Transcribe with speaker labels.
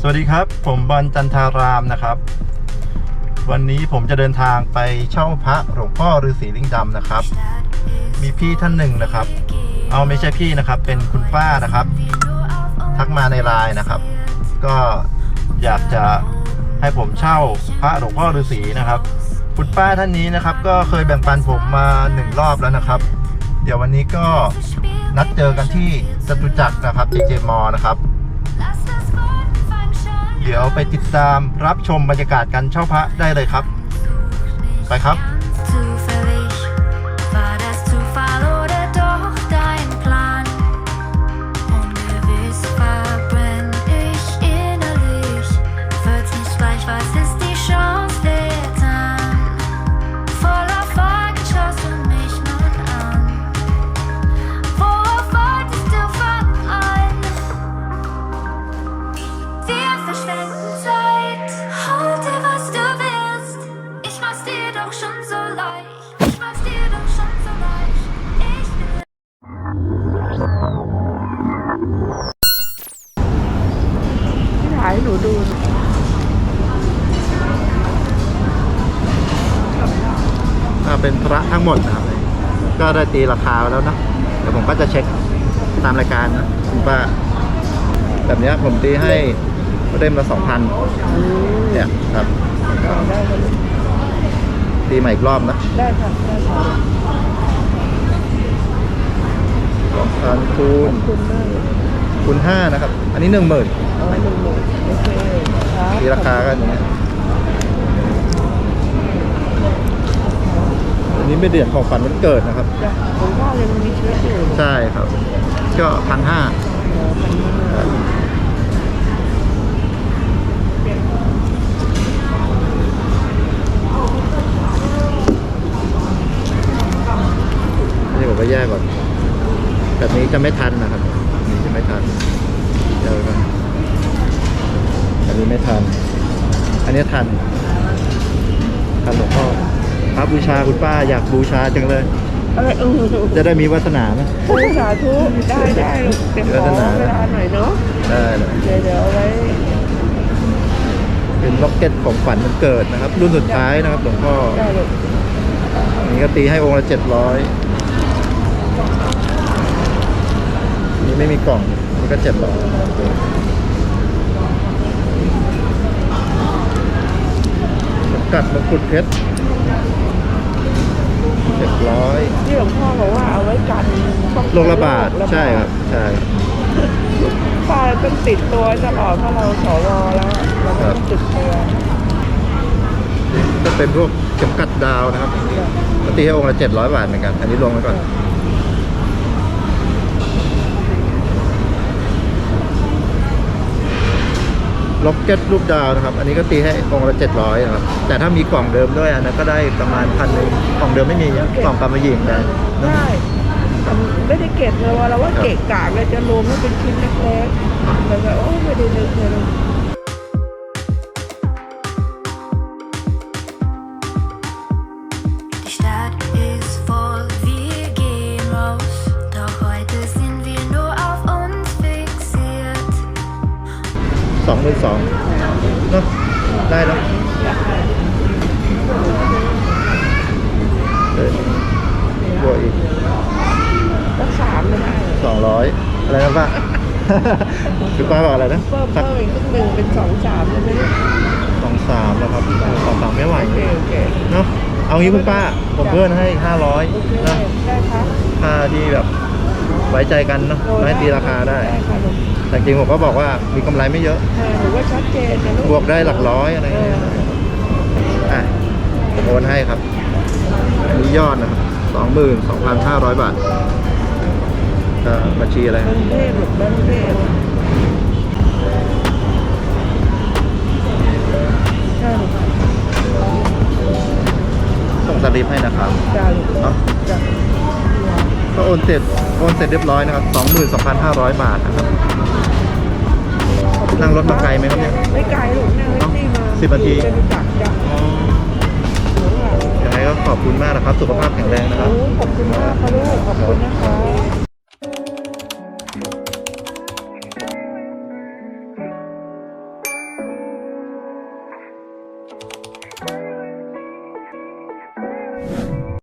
Speaker 1: สวัสดีครับ ผมบอลจันทารามนะครับ วันนี้ผมจะเดินทางไปเช่าพระหลวงพ่อฤาษีลิงดำนะครับ มีพี่ท่านหนึ่งนะครับ เอาไม่ใช่พี่นะครับ เป็นคุณป้านะครับ ทักมาในไลน์นะครับ ก็อยากจะให้ผมเช่าพระหลวงพ่อฤาษีนะครับ คุณป้าท่านนี้นะครับ ก็เคยแบ่งปันผมมาหนึ่งรอบแล้วนะครับ เดี๋ยววันนี้ก็นัดเจอกันที่จตุจักรนะครับ JJ m นะครับ เดี๋ยวไปติดตามรับชมบรรยากาศการเช่าพระได้เลยครับ ไปครับ เป็นพระทั้งหมดนะครับ ก็ได้ตีราคาไว้แล้วนะเดี๋ยวผมก็จะเช็คตามรายการนะคุณป้าแบบเนี้ยผมตีให้เล่มละสองพันเนี่ยครับ
Speaker 2: ได้ค่ะ
Speaker 1: ตีใหม่อีกรอบนะ
Speaker 2: ได้ค่ะได้ค่ะ
Speaker 1: สองพันคูณ
Speaker 2: ขอบคุณมาก
Speaker 1: คูณห้านะครับ อันนี้หนึ่งหมื่น
Speaker 2: เอาหนึ่งหมื่นโอเคครับ
Speaker 1: ตีราคากันอย่างเงี้ย นนี้ไม่เดือนของฝันวันเกิดนะครับ
Speaker 2: จ้ะผมว่ายังมีชีวิตอยู่
Speaker 1: ใช่ครับ ก็พันห้านี่ผมก็แยกก่อน แบบนี้จะไม่ทันนะครับอันนี้จะไม่ทันเดี๋ยวกันอันนี้ไม่ทัน อันนี้ทันทันหลวงพ่อ พระบูชาคุณป้าอยากบูชาจังเลย
Speaker 2: เออเออ
Speaker 1: จะได้มีวาสนาไหม
Speaker 2: โอ้สาธุได้ได้ลูกเต็มขอเวลาหน่อยเนาะ
Speaker 1: ได้เลย
Speaker 2: เดี๋ยวเดี๋ยวเอาไว้
Speaker 1: เป็นล็อกเก็ตของฝันมันเกิดนะครับ รุ่นสุดท้ายนะครับหลวงพ่อ
Speaker 2: ได้ลูก
Speaker 1: อันนี้ก็ตีให้องค์ละเจ็ดร้อยนี่ไม่มีกล่องนี่ก็เจ็ดร้อยกัดมงกุฎเพชร เจ็ดร้อย
Speaker 2: ที่หลวงพ่อบอกว่าเอาไว้กันป้องกัน
Speaker 1: โรคระบาดใช่ครับ ใช่ครับ
Speaker 2: ป้าต้องติดตัวตลอดเพราะเราสวแล้วเราก็ต้องติดตัว
Speaker 1: ก็เป็นพวกเข็มกัดดาวนะครับก็ตีให้องค์ละเจ็ดร้อยบาทเหมือนกัน อันนี้ลงไว้ก่อน ล็อกเก็ตรูปดาวนะครับ อันนี้ก็ตีให้องค์ละเจ็ดร้อยนะครับ แต่ถ้ามีกล่องเดิมด้วยอันนั้นก็ได้ประมาณพันหนึ่งกล่องเดิมไม่มีกล่องกำมะหยี่ได้
Speaker 2: ได้ไม่ได้เก็บเลยว่าเราว่าเกะกะเลยจะรวมให้เป็นชิ้นเล็กๆแล้วก็โอ้ไม่ได้นึกเลย
Speaker 1: สองหมื่นสองเนาะได้แล้วเออบวกอีก
Speaker 2: รักสามไม่ได้
Speaker 1: สองร้อยอะไรนะป้า คือป้าบอกอะไรนะ
Speaker 2: เพิ่ม
Speaker 1: สัก
Speaker 2: เพิ่มอีกครึ่งหนึ่งเป็นสองสามได้ไหมเนี่ย
Speaker 1: สองสามแล้วครับสองสามไม่ไหว
Speaker 2: โอเคโอเค
Speaker 1: เนาะเอางี้คุณป้า ผมเพิ่มให้ห้าร้อย
Speaker 2: โอเค
Speaker 1: นะ
Speaker 2: ได้ครับ
Speaker 1: ค่าที่แบบ ไว้ใจกันเนาะไม่ให้ตีราคาได้
Speaker 2: ได้ค่ะลูก
Speaker 1: แต่จริงผมก็บอกว่ามีกำไรไม่เยอะ
Speaker 2: เออหนูว่าชัดเจนนะลูก
Speaker 1: บวกได้หลักร้อยอะไรอย่างเงี้ยอะโอนให้ครับ อันนี้ยอดนะครับสองหมื่นสองพันห้าร้อยบาทก็บัญชีอะไร
Speaker 2: กรุงเทพหรือกรุงเทพใช่ลูก
Speaker 1: ส่งสลิปให้นะครับ
Speaker 2: จ้าลูก
Speaker 1: เนาะ
Speaker 2: จ้า
Speaker 1: ก็โอนเสร็จ โอนเสร็จเรียบร้อยนะครับสองหมื่นสองพันห้าร้อยบาทนะครับนั่งรถมาไกลไหมครับเนี่ย
Speaker 2: ไม่ไกลลูกนั่งแท็กซี่มา
Speaker 1: สิบนาที
Speaker 2: จะรู้จักจ้ะหนูอะ
Speaker 1: ยังไงก็ขอบคุณมากนะครับ สุขภาพแข็งแรงนะครับ
Speaker 2: โอ้ขอบคุณมากค่ะลูกขอบคุณนะคะ